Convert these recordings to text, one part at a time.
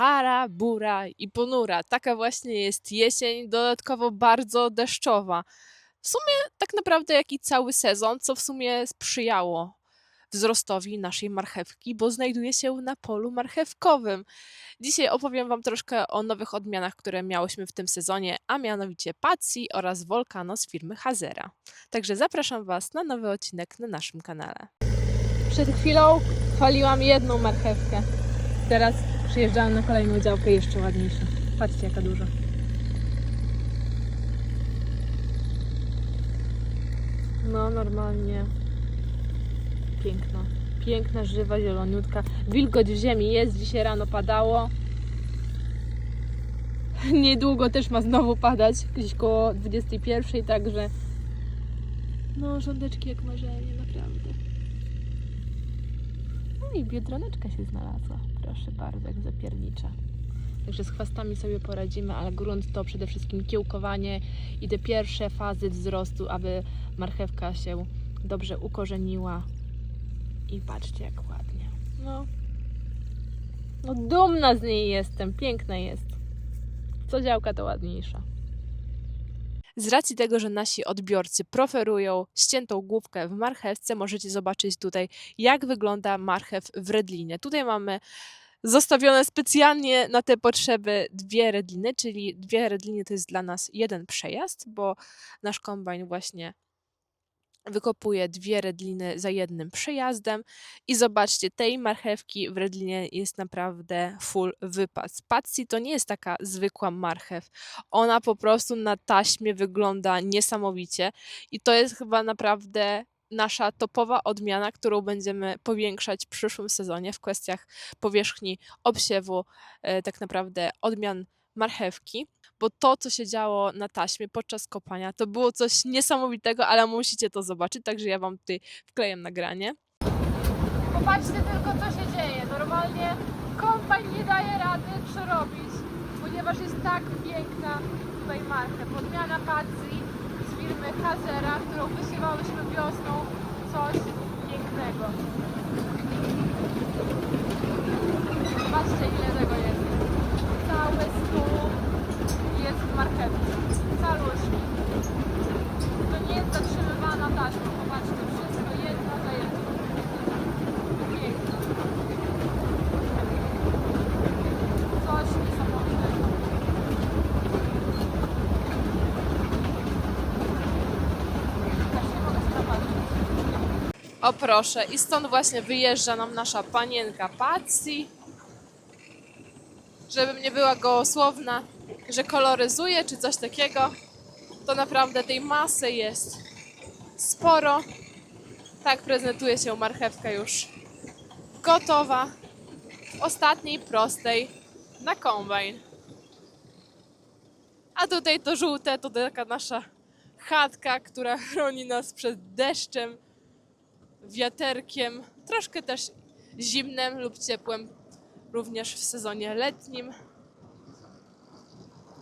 szara, bura i ponura. Taka właśnie jest jesień, dodatkowo bardzo deszczowa. W sumie tak naprawdę jak i cały sezon, co w sumie sprzyjało wzrostowi naszej marchewki, bo znajduje się na polu marchewkowym. Dzisiaj opowiem Wam troszkę o nowych odmianach, które miałyśmy w tym sezonie, a mianowicie Patsy oraz Volcano z firmy Hazera. Także zapraszam Was na nowy odcinek na naszym kanale. Przed chwilą chwaliłam jedną marchewkę. Teraz przyjeżdżałam na kolejną działkę jeszcze ładniejszą. Patrzcie jaka duża. No normalnie piękna. Piękna, żywa, zieloniutka. Wilgoć w ziemi jest, dzisiaj rano padało. Niedługo też ma znowu padać, gdzieś koło 21, także no rządeczki jak marzenie, i biedroneczka się znalazła, proszę bardzo, jak zapiernicza. Także z chwastami sobie poradzimy, ale grunt to przede wszystkim kiełkowanie i te pierwsze fazy wzrostu, aby marchewka się dobrze ukorzeniła. I patrzcie jak ładnie. No. No dumna z niej jestem, piękna jest. Co działka to ładniejsza. Z racji tego, że nasi odbiorcy preferują ściętą główkę w marchewce, możecie zobaczyć tutaj, jak wygląda marchew w redlinie. Tutaj mamy zostawione specjalnie na te potrzeby dwie redliny, czyli dwie redliny to jest dla nas jeden przejazd, bo nasz kombajn właśnie wykopuje dwie redliny za jednym przejazdem i zobaczcie, tej marchewki w redlinie jest naprawdę full wypas. Patsy to nie jest taka zwykła marchew. Ona po prostu na taśmie wygląda niesamowicie i to jest chyba naprawdę nasza topowa odmiana, którą będziemy powiększać w przyszłym sezonie w kwestiach powierzchni obsiewu, e, tak naprawdę odmian marchewki, bo to, co się działo na taśmie podczas kopania, to było coś niesamowitego, ale musicie to zobaczyć, także ja Wam tutaj wkleję nagranie. Popatrzcie tylko, co się dzieje. Normalnie kombajn nie daje rady przerobić, ponieważ jest tak piękna tutaj marchew. Odmiana Patsy z firmy Hazera, którą wysiewałyśmy wiosną. Coś pięknego. Zobaczcie, ile tego jest cały stół jest w marchewce. Całość. To nie jest zatrzymywana taśma. Popatrzcie, wszystko jedno za jedno. Piękne. Coś niesamowitego. Aż nie mogę się napatrzeć. O proszę, i stąd właśnie wyjeżdża nam nasza panienka Patsy żebym nie była gołosłowna, że koloryzuje czy coś takiego, to naprawdę tej masy jest sporo. Tak prezentuje się marchewka już gotowa. W ostatniej prostej na kombajn. A tutaj to żółte to taka nasza chatka, która chroni nas przed deszczem, wiaterkiem, troszkę też zimnem lub ciepłem również w sezonie letnim.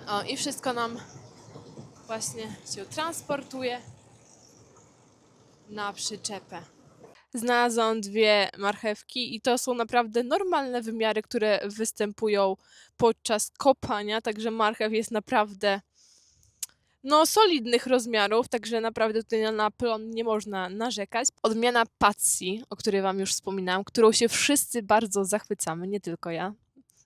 O, i wszystko nam właśnie się transportuje na przyczepę. Znalazłam dwie marchewki i to są naprawdę normalne wymiary, które występują podczas kopania, także marchew jest naprawdę no solidnych rozmiarów, także naprawdę tutaj na plon nie można narzekać. Odmiana Patsy, o której Wam już wspominałam, którą się wszyscy bardzo zachwycamy, nie tylko ja,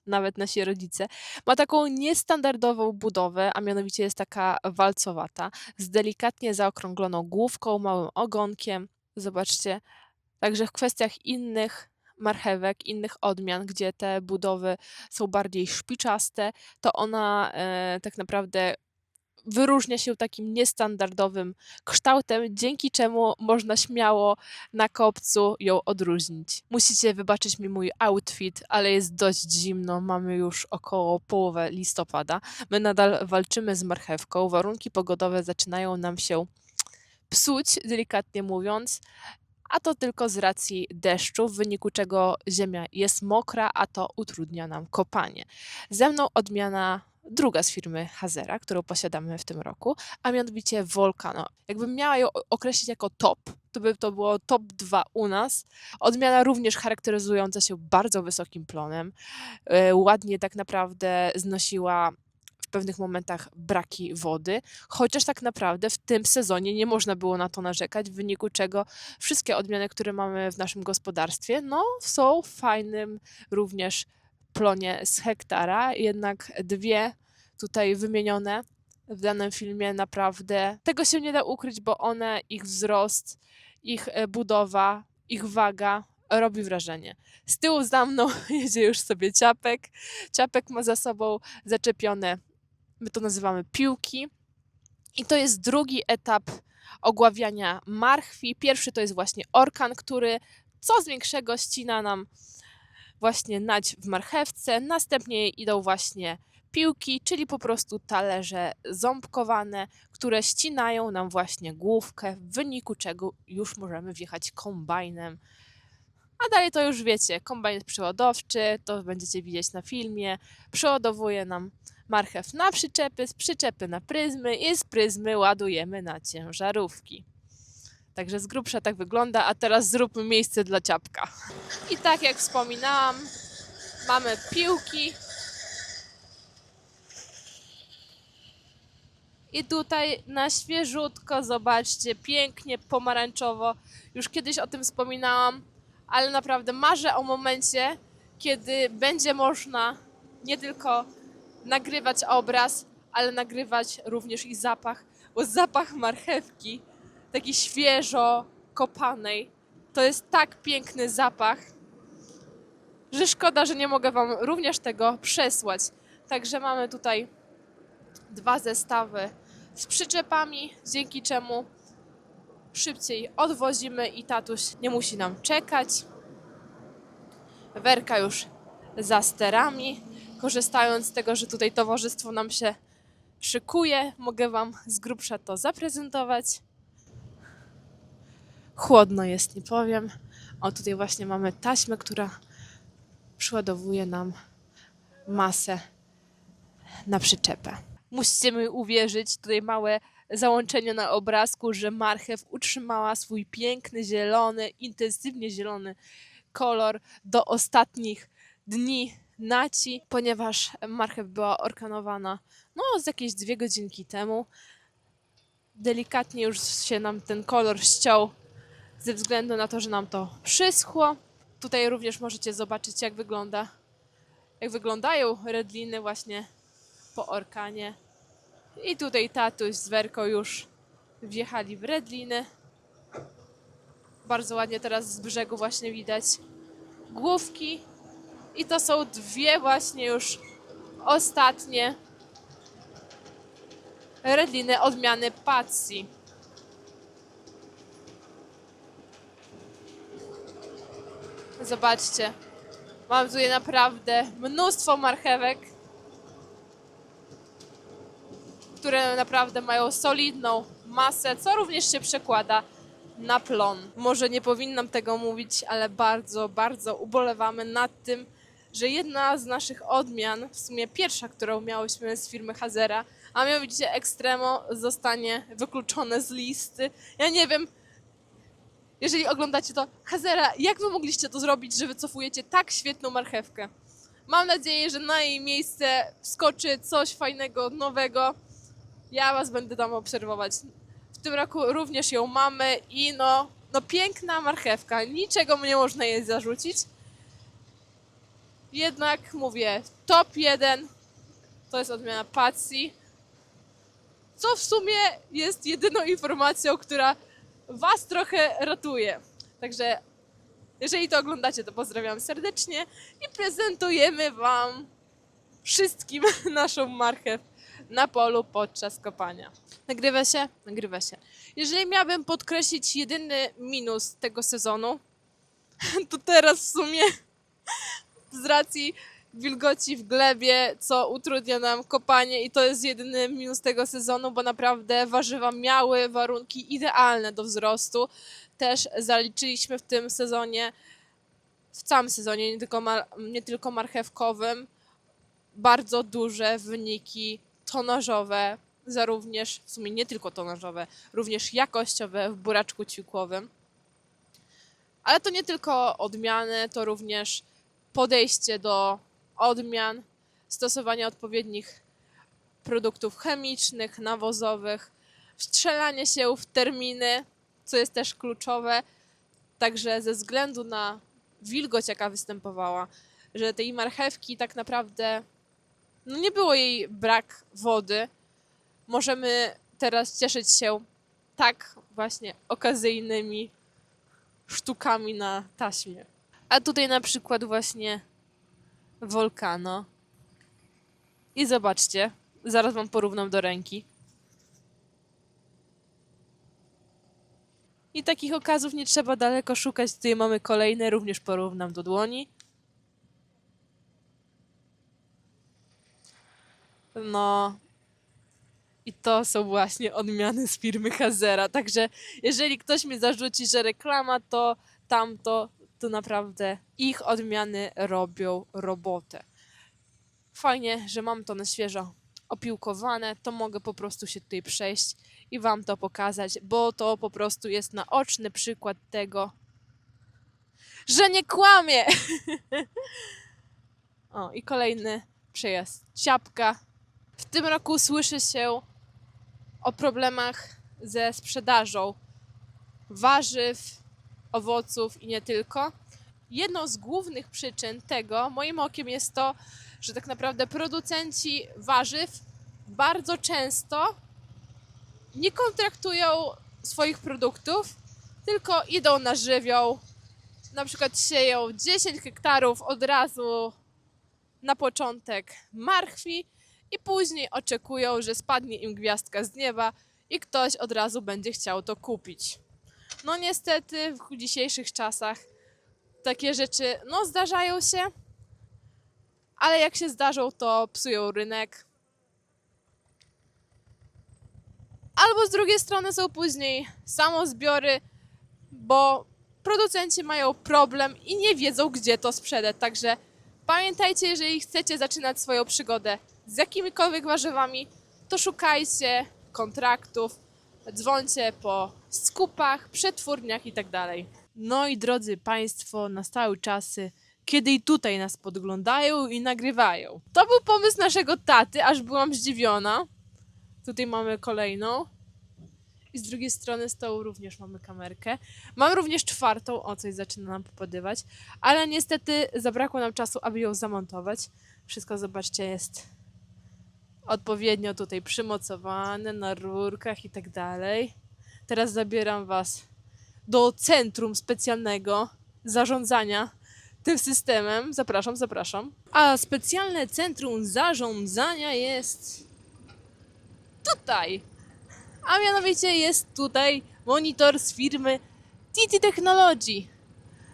nawet nasi rodzice, ma taką niestandardową budowę, a mianowicie jest taka walcowata, z delikatnie zaokrągloną główką, małym ogonkiem. Zobaczcie, także w kwestiach innych marchewek, innych odmian, gdzie te budowy są bardziej szpiczaste, to ona e, tak naprawdę wyróżnia się takim niestandardowym kształtem, dzięki czemu można śmiało na kopcu ją odróżnić. Musicie wybaczyć mi mój outfit, ale jest dość zimno, mamy już około połowę listopada. My nadal walczymy z marchewką, warunki pogodowe zaczynają nam się psuć, delikatnie mówiąc. A to tylko z racji deszczu, w wyniku czego ziemia jest mokra, a to utrudnia nam kopanie. Ze mną odmiana druga z firmy Hazera, którą posiadamy w tym roku, a mianowicie Volcano. Jakbym miała ją określić jako top, to by to było top 2 u nas. Odmiana również charakteryzująca się bardzo wysokim plonem. E, Ładnie tak naprawdę znosiła w pewnych momentach braki wody, chociaż tak naprawdę w tym sezonie nie można było na to narzekać, w wyniku czego wszystkie odmiany, które mamy w naszym gospodarstwie, no są fajnym również plonie z hektara, jednak dwie tutaj wymienione w danym filmie naprawdę tego się nie da ukryć, bo one, ich wzrost, ich e, budowa, ich waga robi wrażenie. Z tyłu za mną jedzie już sobie ciapek. Ciapek ma za sobą zaczepione, my to nazywamy piłki. I to jest drugi etap ogławiania marchwi. Pierwszy to jest właśnie orkan, który co z większego ścina nam właśnie nać w marchewce. Następnie idą właśnie piłki, czyli po prostu talerze ząbkowane, które ścinają nam właśnie główkę, w wyniku czego już możemy wjechać kombajnem. A dalej to już wiecie, kombajn przeładowczy, to będziecie widzieć na filmie, przeładowuje nam marchew na przyczepy, z przyczepy na pryzmy i z pryzmy ładujemy na ciężarówki. Także z grubsza tak wygląda, a teraz zróbmy miejsce dla ciapka. I tak jak wspominałam, mamy piłki. I tutaj na świeżutko, zobaczcie, pięknie pomarańczowo. Już kiedyś o tym wspominałam, ale naprawdę marzę o momencie, kiedy będzie można nie tylko nagrywać obraz, ale nagrywać również i zapach, bo zapach marchewki, taki świeżo kopanej, to jest tak piękny zapach, że szkoda, że nie mogę Wam również tego przesłać. Także mamy tutaj dwa zestawy z przyczepami, dzięki czemu szybciej odwozimy i tatuś nie musi nam czekać. Werka już za sterami. Korzystając z tego, że tutaj towarzystwo nam się szykuje, mogę Wam z grubsza to zaprezentować. Chłodno jest, nie powiem. O, tutaj właśnie mamy taśmę, która przyładowuje nam masę na przyczepę. Musicie mi uwierzyć, tutaj małe załączenie na obrazku, że marchew utrzymała swój piękny, zielony, intensywnie zielony kolor do ostatnich dni naci, ponieważ marchew była orkanowana no z jakieś dwie godzinki temu. Delikatnie już się nam ten kolor ściął ze względu na to, że nam to przyschło. Tutaj również możecie zobaczyć jak wygląda jak wyglądają redliny właśnie po orkanie. I tutaj tatuś z Werką już wjechali w redliny. Bardzo ładnie teraz z brzegu właśnie widać główki. I to są dwie właśnie już ostatnie redliny odmiany Patsy. Zobaczcie. Mam tutaj naprawdę mnóstwo marchewek, które naprawdę mają solidną masę, co również się przekłada na plon. Może nie powinnam tego mówić, ale bardzo, bardzo ubolewamy nad tym, że jedna z naszych odmian, w sumie pierwsza, którą miałyśmy z firmy Hazera, a mianowicie Extremo, zostanie wykluczone z listy. Ja nie wiem, jeżeli oglądacie to, Hazera, jak wy mogliście to zrobić, że wycofujecie tak świetną marchewkę? Mam nadzieję, że na jej miejsce wskoczy coś fajnego, nowego. Ja was będę tam obserwować. W tym roku również ją mamy i no, no piękna marchewka. Niczego nie można jej zarzucić. Jednak mówię, top 1 to jest odmiana Patsy. Co w sumie jest jedyną informacją, która Was trochę ratuje. Także jeżeli to oglądacie, to pozdrawiam serdecznie i prezentujemy Wam wszystkim naszą marchew na polu podczas kopania. Nagrywa się? Nagrywa się. Jeżeli miałabym podkreślić jedyny minus tego sezonu, to teraz w sumie z racji wilgoci w glebie, co utrudnia nam kopanie i to jest jedyny minus tego sezonu, bo naprawdę warzywa miały warunki idealne do wzrostu. Też zaliczyliśmy w tym sezonie, w całym sezonie, nie tylko, mar- nie tylko marchewkowym, bardzo duże wyniki tonażowe, za również, w sumie nie tylko tonażowe, również jakościowe w buraczku ciukłowym. Ale to nie tylko odmiany, to również podejście do odmian, stosowanie odpowiednich produktów chemicznych, nawozowych, wstrzelanie się w terminy, co jest też kluczowe. Także ze względu na wilgoć, jaka występowała, że tej marchewki tak naprawdę no nie było jej brak wody, możemy teraz cieszyć się tak właśnie okazyjnymi sztukami na taśmie. A tutaj na przykład właśnie Volcano. I zobaczcie, zaraz wam porównam do ręki. I takich okazów nie trzeba daleko szukać. Tutaj mamy kolejne, również porównam do dłoni. No. I to są właśnie odmiany z firmy Hazera. Także jeżeli ktoś mi zarzuci, że reklama to tamto, to naprawdę ich odmiany robią robotę. Fajnie, że mam to na świeżo opiłkowane, to mogę po prostu się tutaj przejść i Wam to pokazać, bo to po prostu jest naoczny przykład tego, że nie kłamie. o, i kolejny przejazd. Ciapka. W tym roku słyszy się o problemach ze sprzedażą warzyw, owoców i nie tylko. Jedną z głównych przyczyn tego, moim okiem, jest to, że tak naprawdę producenci warzyw bardzo często nie kontraktują swoich produktów, tylko idą na żywioł. Na przykład sieją 10 hektarów od razu na początek marchwi i później oczekują, że spadnie im gwiazdka z nieba i ktoś od razu będzie chciał to kupić. No niestety w dzisiejszych czasach takie rzeczy no zdarzają się, ale jak się zdarzą, to psują rynek. Albo z drugiej strony są później samozbiory, bo producenci mają problem i nie wiedzą, gdzie to sprzedać. Także pamiętajcie, jeżeli chcecie zaczynać swoją przygodę z jakimikolwiek warzywami, to szukajcie kontraktów, dzwońcie po skupach, przetwórniach itd. No i drodzy Państwo, nastały czasy, kiedy i tutaj nas podglądają i nagrywają. To był pomysł naszego taty, aż byłam zdziwiona. Tutaj mamy kolejną. I z drugiej strony stołu również mamy kamerkę. Mam również czwartą, o coś zaczyna nam popadywać, ale niestety zabrakło nam czasu, aby ją zamontować. Wszystko, zobaczcie, jest odpowiednio tutaj przymocowane na rurkach i tak dalej. Teraz zabieram Was do centrum specjalnego zarządzania tym systemem. Zapraszam, zapraszam. A specjalne centrum zarządzania jest tutaj. A mianowicie jest tutaj monitor z firmy TT Technology.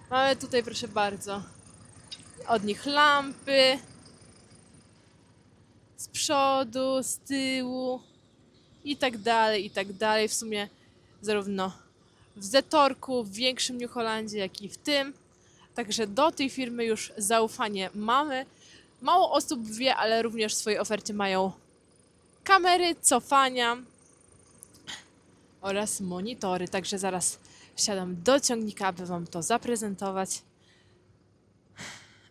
Mamy tutaj, proszę bardzo, od nich lampy z przodu, z tyłu i tak dalej, i tak dalej. W sumie zarówno w Zetorku, w większym New Holandzie, jak i w tym. Także do tej firmy już zaufanie mamy. Mało osób wie, ale również w swojej ofercie mają kamery cofania oraz monitory. Także zaraz wsiadam do ciągnika, aby Wam to zaprezentować.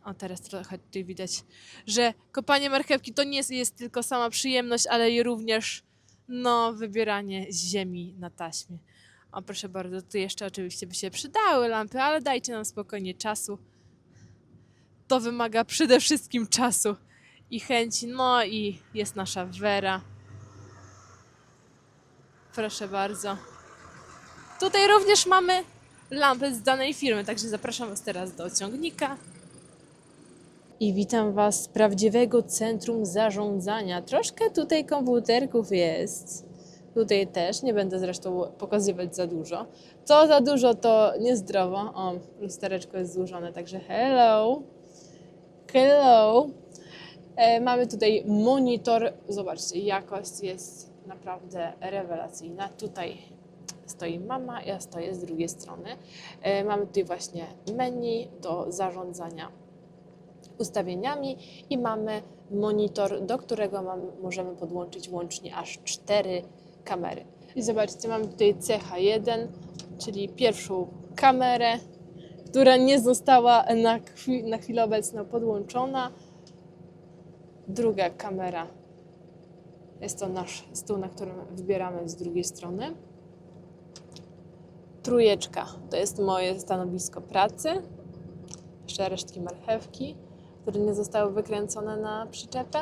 O, teraz trochę tutaj widać, że kopanie marchewki to nie jest, tylko sama przyjemność, ale i również no, wybieranie ziemi na taśmie. O, proszę bardzo, tu jeszcze oczywiście by się przydały lampy, ale dajcie nam spokojnie czasu. To wymaga przede wszystkim czasu i chęci. No i jest nasza Wera. Proszę bardzo. Tutaj również mamy lampy z danej firmy, także zapraszam Was teraz do ciągnika. I witam Was z prawdziwego centrum zarządzania. Troszkę tutaj komputerków jest. Tutaj też, nie będę zresztą pokazywać za dużo. Co za dużo, to niezdrowo. O, lustereczko jest złożone, także hello. Hello. E, mamy tutaj monitor. Zobaczcie, jakość jest naprawdę rewelacyjna. Tutaj stoi mama, ja stoję z drugiej strony. E, mamy tutaj właśnie menu do zarządzania ustawieniami i mamy monitor, do którego mam, możemy podłączyć łącznie aż cztery kamery. I zobaczcie, mam tutaj CH1, czyli pierwszą kamerę, która nie została na, na chwilę obecną podłączona. Druga kamera jest to nasz stół, na którym wybieramy z drugiej strony. Trójeczka to jest moje stanowisko pracy. Jeszcze resztki marchewki, które nie zostały wykręcone na przyczepę.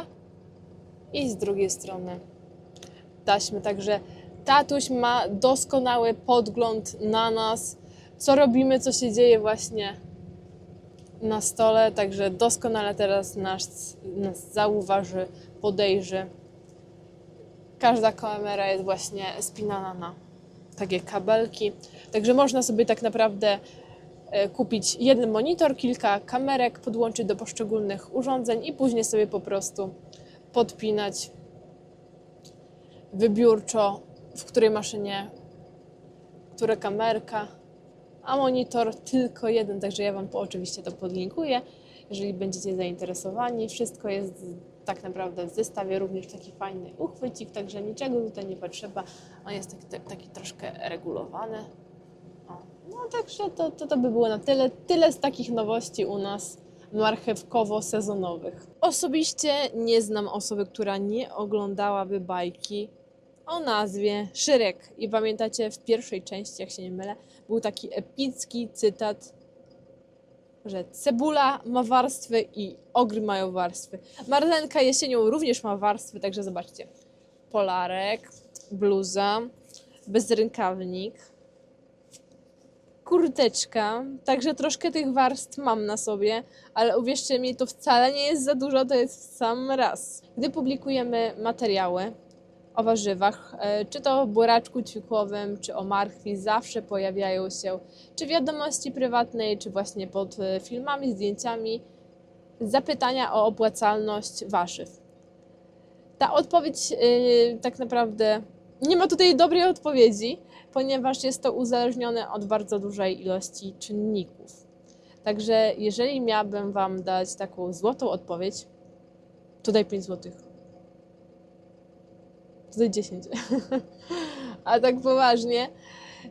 I z drugiej strony taśmy. Także tatuś ma doskonały podgląd na nas, co robimy, co się dzieje właśnie na stole. Także doskonale teraz nas, nas zauważy, podejrzy. Każda kamera jest właśnie spinana na takie kabelki. Także można sobie tak naprawdę kupić jeden monitor, kilka kamerek, podłączyć do poszczególnych urządzeń i później sobie po prostu podpinać wybiórczo, w której maszynie, która kamerka, a monitor tylko jeden, także ja Wam oczywiście to podlinkuję, jeżeli będziecie zainteresowani. Wszystko jest tak naprawdę w zestawie, również taki fajny uchwycik, także niczego tutaj nie potrzeba. On jest taki, taki troszkę regulowany. No także to, to, to by było na tyle. Tyle z takich nowości u nas marchewkowo-sezonowych. Osobiście nie znam osoby, która nie oglądałaby bajki o nazwie Szyrek. I pamiętacie w pierwszej części, jak się nie mylę, był taki epicki cytat, że cebula ma warstwy i ogry mają warstwy. Marlenka jesienią również ma warstwy, także zobaczcie. Polarek, bluza, bezrękawnik, kurteczka, także troszkę tych warstw mam na sobie, ale uwierzcie mi, to wcale nie jest za dużo, to jest sam raz. Gdy publikujemy materiały o warzywach, e, czy to o buraczku ćwikłowym, czy o marchwi, zawsze pojawiają się czy wiadomości prywatnej, czy właśnie pod e, filmami, zdjęciami zapytania o opłacalność warzyw. Ta odpowiedź e, tak naprawdę nie ma tutaj dobrej odpowiedzi, ponieważ jest to uzależnione od bardzo dużej ilości czynników. Także jeżeli miałabym Wam dać taką złotą odpowiedź, to daj 5 złotych. To daj 10. A tak poważnie,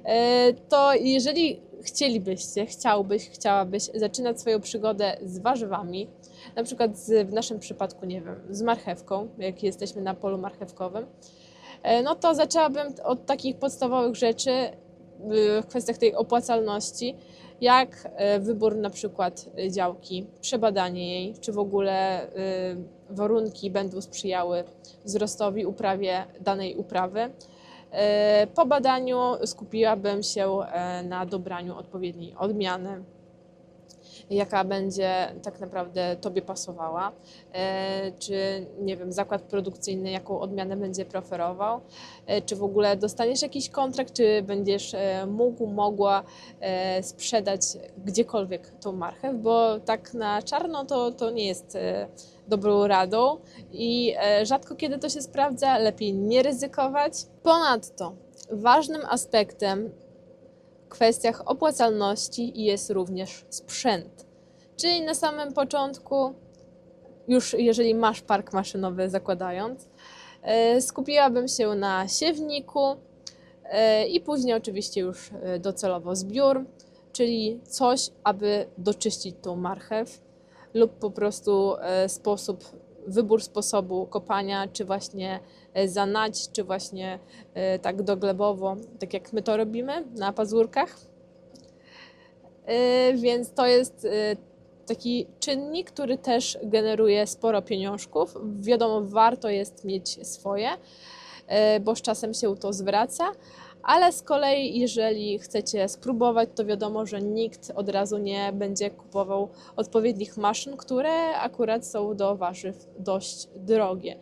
e, to jeżeli chcielibyście, chciałbyś, chciałabyś zaczynać swoją przygodę z warzywami, na przykład z, w naszym przypadku, nie wiem, z marchewką, jak jesteśmy na polu marchewkowym, no to zaczęłabym od takich podstawowych rzeczy y, w kwestiach tej opłacalności, jak e, wybór na przykład działki, przebadanie jej, czy w ogóle warunki będą sprzyjały wzrostowi, uprawie danej uprawy. E, Po badaniu skupiłabym się e, na dobraniu odpowiedniej odmiany, jaka będzie tak naprawdę Tobie pasowała, E, czy nie wiem, zakład produkcyjny jaką odmianę będzie preferował, E, czy w ogóle dostaniesz jakiś kontrakt, czy będziesz e, mógł, mogła sprzedać gdziekolwiek tą marchew, bo tak na czarno to, to nie jest dobrą radą. I rzadko kiedy to się sprawdza, lepiej nie ryzykować. Ponadto ważnym aspektem kwestiach opłacalności jest również sprzęt. Czyli na samym początku, już jeżeli masz park maszynowy zakładając, e, skupiłabym się na siewniku e, i później oczywiście już e, docelowo zbiór, czyli coś, aby doczyścić tą marchew lub po prostu sposób, wybór sposobu kopania, czy właśnie e, zanać, czy właśnie e, tak doglebowo, tak jak my to robimy na pazurkach. E, Więc to jest taki czynnik, który też generuje sporo pieniążków. Wiadomo, warto jest mieć swoje, bo z czasem się to zwraca. Ale z kolei, jeżeli chcecie spróbować, to wiadomo, że nikt od razu nie będzie kupował odpowiednich maszyn, które akurat są do warzyw dość drogie.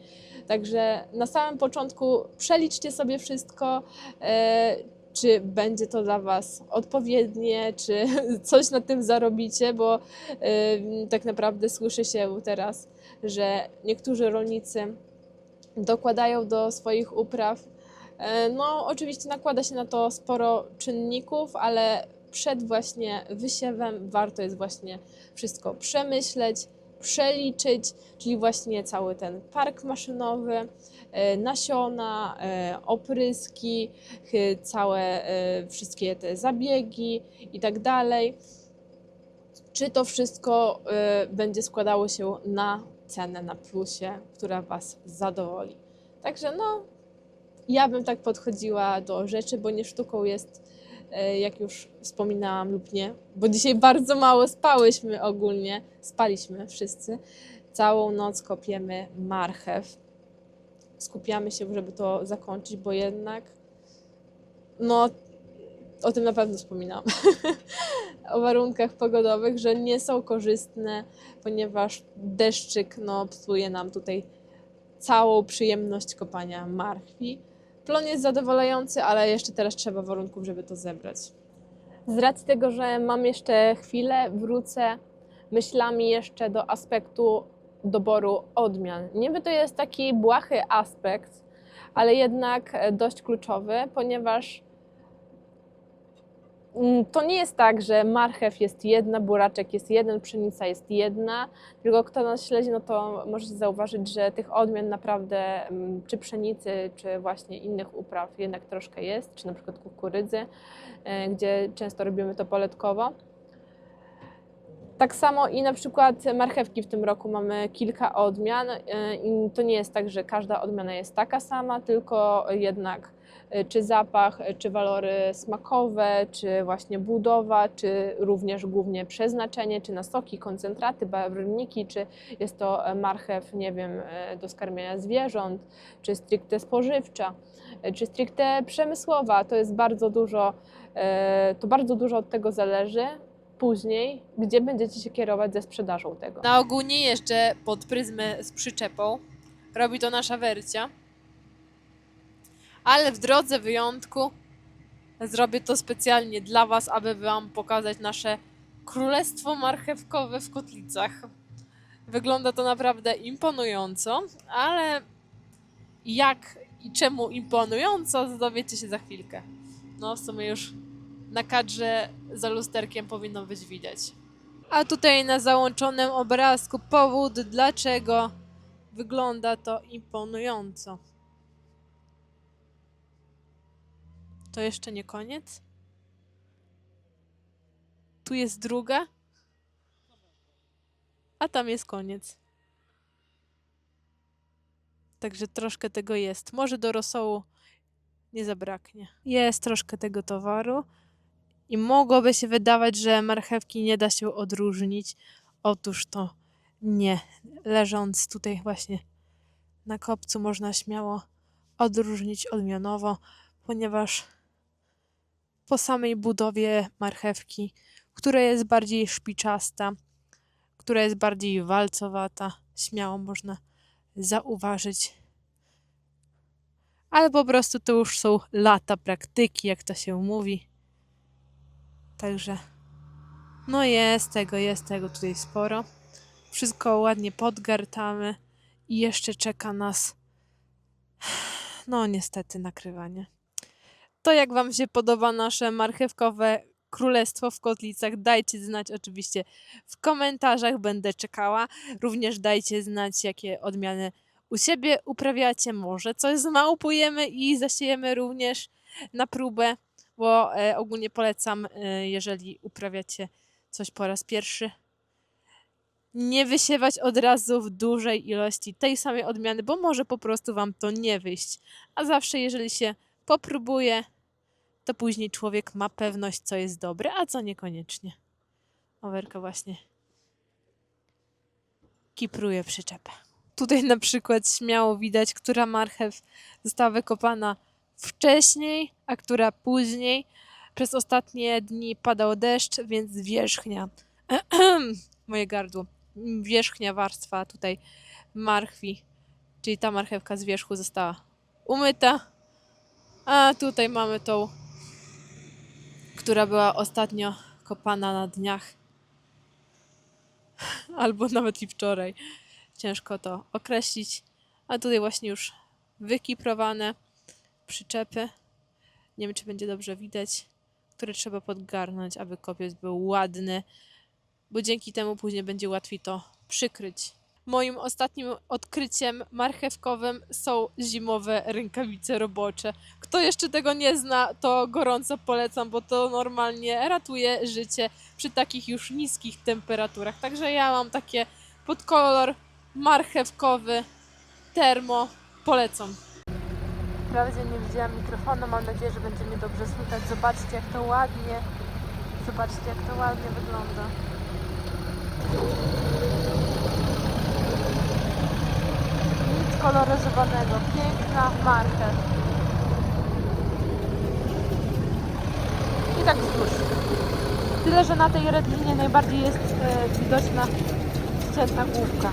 Także na samym początku przeliczcie sobie wszystko, e, czy będzie to dla Was odpowiednie, czy coś na tym zarobicie, bo e, tak naprawdę słyszy się teraz, że niektórzy rolnicy dokładają do swoich upraw. E, No, oczywiście nakłada się na to sporo czynników, ale przed właśnie wysiewem warto jest właśnie wszystko przemyśleć, przeliczyć, czyli właśnie cały ten park maszynowy, e, nasiona, e, opryski, całe wszystkie te zabiegi i tak dalej. Czy to wszystko będzie składało się na cenę na plusie, która Was zadowoli. Także no, ja bym tak podchodziła do rzeczy, bo nie sztuką jest, e, jak już wspominałam lub nie, bo dzisiaj bardzo mało spałyśmy ogólnie, spaliśmy wszyscy. Całą noc kopiemy marchew. Skupiamy się, żeby to zakończyć, bo jednak no o tym na pewno wspominałam. o warunkach pogodowych, że nie są korzystne, ponieważ deszczyk no, psuje nam tutaj całą przyjemność kopania marchwi. Plon jest zadowalający, ale jeszcze teraz trzeba warunków, żeby to zebrać. Z racji tego, że mam jeszcze chwilę, wrócę myślami jeszcze do aspektu doboru odmian. Niby to jest taki błahy aspekt, ale jednak dość kluczowy, ponieważ to nie jest tak, że marchew jest jedna, buraczek jest jeden, pszenica jest jedna, tylko kto nas śledzi, no to możecie zauważyć, że tych odmian naprawdę, mm, czy pszenicy, czy właśnie innych upraw jednak troszkę jest, czy na przykład kukurydzy, e, gdzie często robimy to poletkowo. Tak samo i na przykład marchewki w tym roku mamy kilka odmian e, to nie jest tak, że każda odmiana jest taka sama, tylko jednak czy zapach, e, czy walory smakowe, czy właśnie budowa, czy również głównie przeznaczenie, czy na soki, koncentraty, barwniki, czy jest to e, marchew, nie wiem, e, do skarmiania zwierząt, czy stricte spożywcza, e, czy stricte przemysłowa. To jest bardzo dużo, e, to bardzo dużo od tego zależy później, gdzie będziecie się kierować ze sprzedażą tego. Na ogół nie jeszcze pod pryzmę z przyczepą. Robi to nasza wersja. Ale w drodze wyjątku zrobię to specjalnie dla Was, aby Wam pokazać nasze królestwo marchewkowe w kotlicach. Wygląda to naprawdę imponująco, ale jak i czemu imponująco, dowiecie się za chwilkę. No, w sumie już na kadrze za lusterkiem powinno być widać. A tutaj na załączonym obrazku powód, dlaczego wygląda to imponująco. To jeszcze nie koniec. Tu jest druga. A tam jest koniec. Także troszkę tego jest. Może do rosołu nie zabraknie. Jest troszkę tego towaru. I mogłoby się wydawać, że marchewki nie da się odróżnić. Otóż to nie. Leżąc tutaj właśnie na kopcu można śmiało odróżnić odmianowo, ponieważ po samej budowie marchewki, która jest bardziej szpiczasta, która jest bardziej walcowata, śmiało można zauważyć. Ale po prostu to już są lata praktyki, jak to się mówi. Także no jest tego, jest tego tutaj sporo. Wszystko ładnie podgartamy i jeszcze czeka nas no niestety nakrywanie. To jak Wam się podoba nasze marchewkowe królestwo w kotlicach, dajcie znać oczywiście w komentarzach, będę czekała. Również dajcie znać, jakie odmiany u siebie uprawiacie. Może coś zmałpujemy i zasiejemy również na próbę bo e, ogólnie polecam, e, jeżeli uprawiacie coś po raz pierwszy, nie wysiewać od razu w dużej ilości tej samej odmiany, bo może po prostu Wam to nie wyjść. A zawsze, jeżeli się popróbuje, to później człowiek ma pewność, co jest dobre, a co niekoniecznie. Owerka właśnie kipruje przyczepę. Tutaj na przykład śmiało widać, która marchew została wykopana wcześniej, a która później. Przez ostatnie dni padał deszcz, więc wierzchnia, moje gardło, wierzchnia warstwa tutaj marchwi, czyli ta marchewka z wierzchu została umyta, a tutaj mamy tą, która była ostatnio kopana na dniach, albo nawet i wczoraj. Ciężko to określić, a tutaj właśnie już wykiprowane przyczepy. Nie wiem, czy będzie dobrze widać, które trzeba podgarnąć, aby kopiec był ładny, bo dzięki temu później będzie łatwiej to przykryć. Moim ostatnim odkryciem marchewkowym są zimowe rękawice robocze. Kto jeszcze tego nie zna, to gorąco polecam, bo to normalnie ratuje życie przy takich już niskich temperaturach. Także ja mam takie pod kolor marchewkowy, termo, polecam. Wprawdzie nie widziałam mikrofonu, mam nadzieję, że będzie mnie dobrze słychać. Zobaczcie jak to ładnie, zobaczcie jak to ładnie wygląda. Nic koloryzowanego, piękna marchew. I tak wzdłuż. Tyle, że na tej redlinie najbardziej jest e, widoczna wczesna główka.